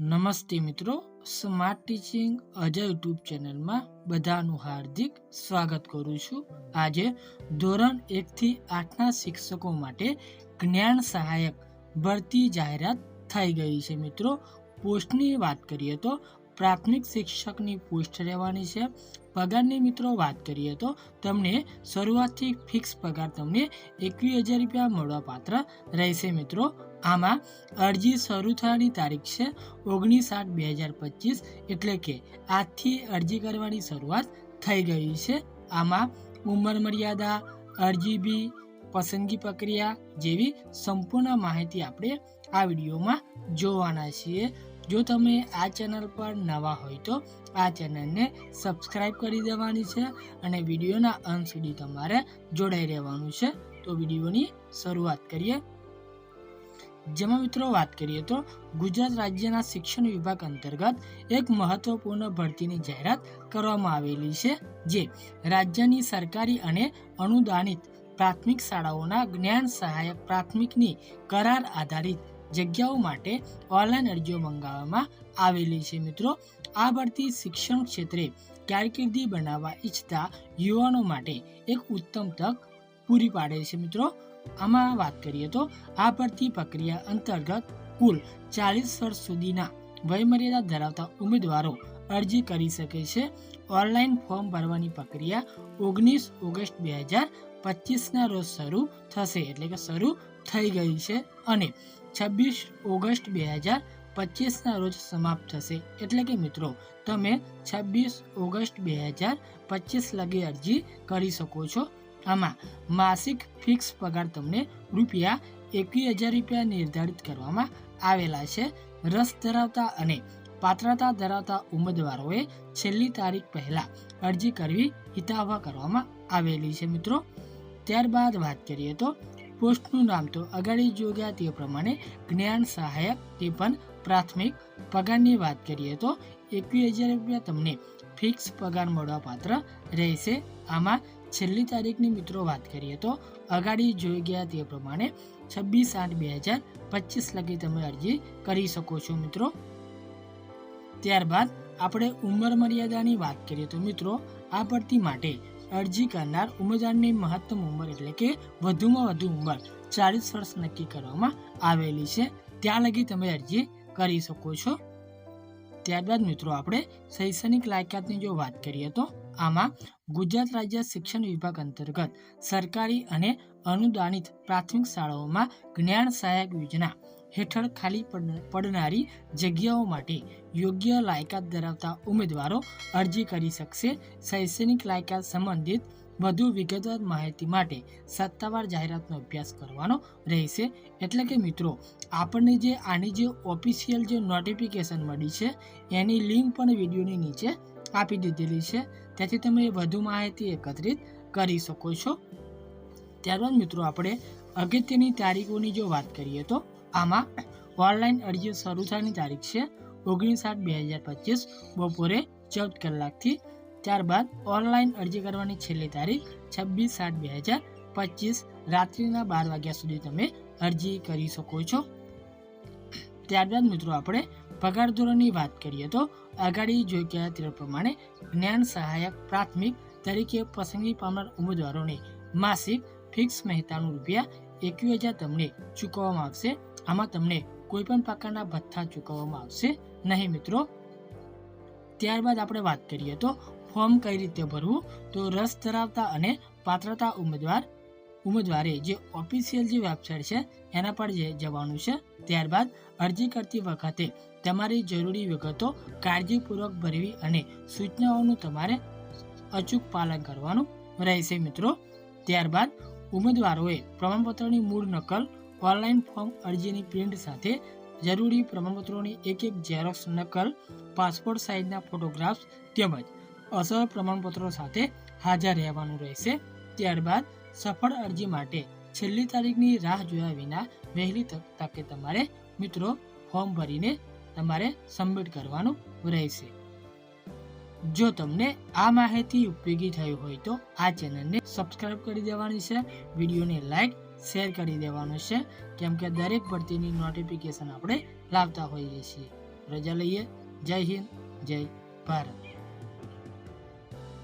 નમસ્તે મિત્રો smart teaching Ajay YouTube ચેનલમાં બધાનું હાર્દિક સ્વાગત કરું છું. આજે ધોરણ એકથી આઠના શિક્ષકો માટે જ્ઞાન સહાયક ભરતી જાહેરાત થઈ ગઈ છે મિત્રો. પોસ્ટની વાત કરીએ તો પ્રાથમિક શિક્ષકની પોસ્ટ રહેવાની છે. પગારની મિત્રો વાત કરીએ તો તમને શરૂઆતથી ફિક્સ પગાર તમને એકવીસ હજાર રૂપિયા મળવાપાત્ર રહેશે મિત્રો. આમાં અરજી શરૂ થવાની તારીખ છે ઓગણીસ આઠ બે હજાર પચીસ એટલે કે આજથી અરજી કરવાની શરૂઆત થઈ ગઈ છે. આમાં ઉંમર મર્યાદા, અરજી બી, પસંદગી પ્રક્રિયા જેવી સંપૂર્ણ માહિતી આપણે આ વિડીયોમાં જોવાના છીએ. જો તમે આ ચેનલ પર નવા હોય તો આ ચેનલને સબસ્ક્રાઈબ કરી દેવાની છે અને વિડીયોના અંત સુધી તમારે જોડાઈ રહેવાનું છે. તો વિડીયોની શરૂઆત કરીએ. જેમાં મિત્રો વાત કરીએ તો ગુજરાત રાજ્યના શિક્ષણ વિભાગ અંતર્ગત એક મહત્વપૂર્ણ ભરતીની જાહેરાત કરવામાં આવેલી છે, જે રાજ્યની સરકારી અને અનુદાનિત પ્રાથમિક શાળાઓના જ્ઞાન સહાયક પ્રાથમિકની કરાર આધારિત જગ્યાઓ માટે ઓનલાઈન અરજીઓ મંગાવવામાં આવેલી છે. મિત્રો, આ ભરતી શિક્ષણ ક્ષેત્રે કારકિર્દી બનાવવા ઈચ્છતા યુવાનો માટે એક ઉત્તમ તક પૂરી પાડે છે. મિત્રો, આમાં વાત કરીએ તો આ ભરતી પ્રક્રિયા અંતર્ગત કુલ ચાલીસ વર્ષ સુધીના વયમર્યાદા ધરાવતા ઉમેદવારો અરજી કરી શકે છે. ઓનલાઈન ફોર્મ ભરવાની પ્રક્રિયા ઓગણીસ ઓગસ્ટ બે હજાર પચીસના રોજ શરૂ થશે. એટલે કે શરૂ થઈ ગઈ છે અને છવ્વીસ ઓગસ્ટ બે હજાર પચીસના રોજ સમાપ્ત થશે. એટલે કે મિત્રો, તમે છવ્વીસ ઓગસ્ટ બે હજાર પચીસ લગી અરજી કરી શકો છો. આમાં માસિક ફિક્સ પગાર તમને રૂપિયા એકવીસ હજાર રૂપિયા નિર્ધારિત કરવામાં આવેલા છે. રસ ધરાવતા અને પાત્રતા ધરાવતા ઉમેદવારોએ છેલ્લી તારીખ પહેલાં અરજી કરવી હિતાવહ કરવામાં આવેલી છે મિત્રો. ત્યારબાદ વાત કરીએ તો પોસ્ટનું નામ તો અગાડી જોગ્યા તે પ્રમાણે જ્ઞાન સહાયક તે પણ પ્રાથમિક પગારની વાત કરીએ તો એકવીસ હજાર રૂપિયા તમને ફિક્સ પગાર મળવા પાત્ર રહેશે. આમાં છેલ્લી તારીખની મિત્રો વાત કરીએ તો અગાડી જોઈ ગયા તે પ્રમાણે છવ્વીસ આઠ બે હજાર પચીસ લગી તમે અરજી કરી શકો છો મિત્રો. ત્યારબાદ આપણે ઉંમર મર્યાદાની વાત કરીએ તો મિત્રો આ ભરતી માટે અરજી કરનાર ઉમેદવારની મહત્તમ ઉંમર એટલે કે વધુમાં વધુ ઉંમર ચાલીસ વર્ષ નક્કી કરવામાં આવેલી છે. ત્યાં લગી તમે અરજી કરી શકો છો. ત્યારબાદ મિત્રો આપણે શૈક્ષણિક લાયકાતની જો વાત કરીએ તો આમાં ગુજરાત રાજ્ય શિક્ષણ વિભાગ અંતર્ગત સરકારી અને અનુદાનિત પ્રાથમિક શાળાઓમાં જ્ઞાન સહાયક યોજના હેઠળ ખાલી પડ- પડનારી જગ્યાઓ માટે યોગ્ય લાયકાત ધરાવતા ઉમેદવારો અરજી કરી શકશે. શૈક્ષણિક લાયકાત સંબંધિત વધુ વિગતવાર માહિતી માટે સત્તાવાર જાહેરાતનો અભ્યાસ કરવાનો રહેશે. એટલે કે મિત્રો, આપણને જે આની જે ઓફિશિયલ જે નોટિફિકેશન મળી છે, એની લિંક પણ વિડીયોની નીચે આપી દીધેલી છે. તેથી તમે વધુ માહિતી એકત્રિત કરી શકો છો. ત્યારબાદ મિત્રો, આપણે અગત્યની તારીખોની જો વાત કરીએ તો આમાં ઓનલાઈન અરજી શરૂ થવાની તારીખ છે ઓગણીસ આઠ બે હજાર પચીસ, બપોરે ચૌદ કલાકથી ત્યારબાદ ઓનલાઈન અરજી કરવાની છેલ્લી તારીખ છવ્વીસ આઠ બે હજાર પચીસ, રાત્રિના બાર વાગ્યા સુધી તમે અરજી કરી શકો છો. ત્યારબાદ મિત્રો આપણે પગાર ધોરણની વાત કરીએ તો આગાડી જોઈ ગયા તે પ્રમાણે જ્ઞાન સહાયક પ્રાથમિક તરીકે પસંદગી પામનાર ઉમેદવારોને માસિક ફિક્સ મહેતાનું રૂપિયા એકવીસ હજાર તમને ચૂકવવામાં આવશે. આમાં તમને કોઈ પણ પ્રકારના ભથ્થા ચૂકવવામાં આવશે નહીં મિત્રો. ત્યારબાદ આપણે વાત કરીએ તો ફોર્મ કઈ રીતે ભરવું? તો રસ ધરાવતા અને પાત્રતા ઉમેદવાર, ઉમેદવારે જે ઓફિશિયલ જે વેબસાઇટ છે, એના પર જે જવાનું છે, ત્યારબાદ અરજી કરતી વખતે તમારી જરૂરી વિગતો કાળજીપૂર્વક ભરવી અને સૂચનાઓનું તમારે અચૂક પાલન કરવાનું રહેશે મિત્રો. ત્યારબાદ ઉમેદવારોએ પ્રમાણપત્રની મૂળ નકલ ઓનલાઈન ફોર્મ અરજીની પ્રિન્ટ સાથે જરૂરી પ્રમાણપત્રોની એક એક ઝેરોક્સ નકલ, પાસપોર્ટ સાઇઝના ફોટોગ્રાફ્સ તેમજ અસર પ્રમાણપત્રો સાથે હાજર રહેવાનું રહેશે. ત્યારબાદ સફળ અરજી માટે છેલ્લી તારીખની રાહ જોયા વિના વહેલી તક તમારે મિત્રો ફોર્મ ભરીને તમારે સબમિટ કરવાનું રહેશે. જો તમને આ માહિતી ઉપયોગી થઈ હોય તો આ ચેનલને સબસ્ક્રાઇબ કરી દેવાની છે. વિડીયોને લાઈક શેર કરી દેવાનું છે, કેમ કે દરેક ભરતીની નોટિફિકેશન આપણે લાવતા હોઈએ છીએ. રજા લઈએ. જય હિન્દ, જય ભારત.